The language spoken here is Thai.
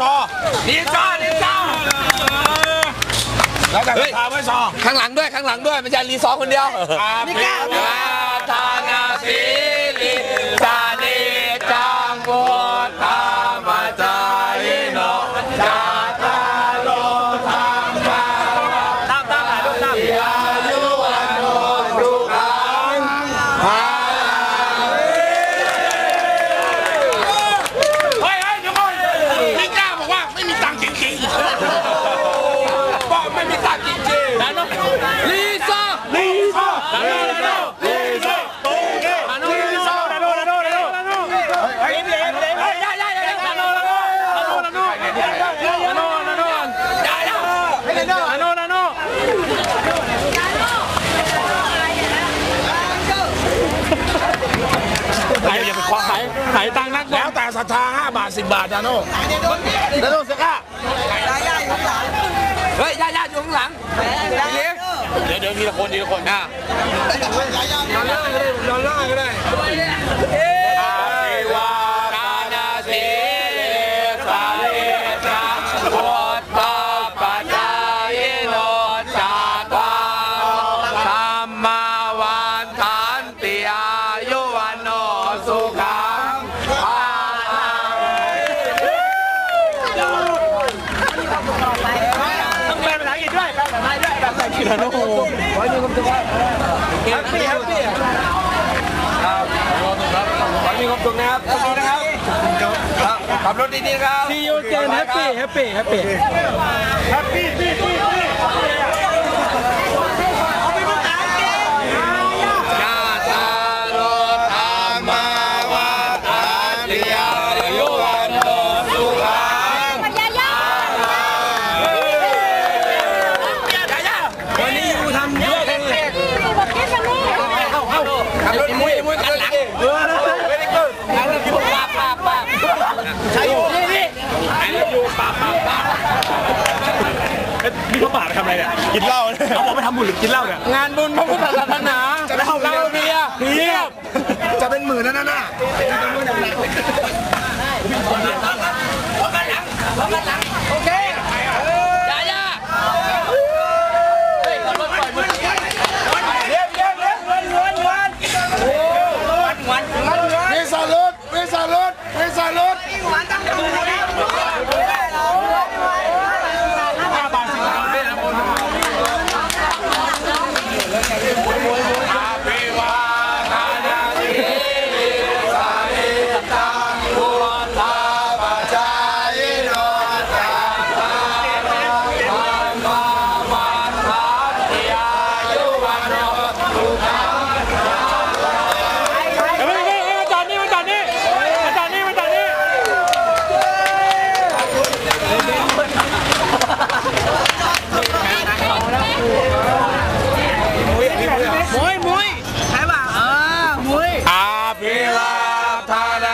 ซอดีจ้าดีจ้าแล้วแต่ศรัทธาไว้ซอข้างหลังด้วยข้างหลังด้วยไม่ใช่รีซอร์คนเดียวไม่กล้าทา ขายตังค์นักบอแล้ลวแต่ศรัทธา 5 บาท 10 บาทนาโนนาโนสักห้า เฮ้ยย่าย่าอยู่ข้างหลังเลี้ยงเดี๋ยวเดี๋ยวทีละคนทีละคนอะนอนล่างก็ได้นอนล่างก็ได้ ไทยด้วยแบบใส่ขีดโน้ไว้มีความสุขแฮปปี้แฮปปี้ครับขอมีความสุขนะครับขอบคุณนะครับขับรถดีๆครับ See you again happy happy happy ญ ใช่อยู่นี่นี่ไอ้อยู่ปากปากปานี่เขาปากทำอะไรเนี่ย กินเหล้าเขาบอกไปทำบุญหรือกินเหล้าเนี่ย งานบุญพระพุทธศาสนาเหล้าเบียร์เพียบจะเป็นหมื่นนั่นน่ะ Satana.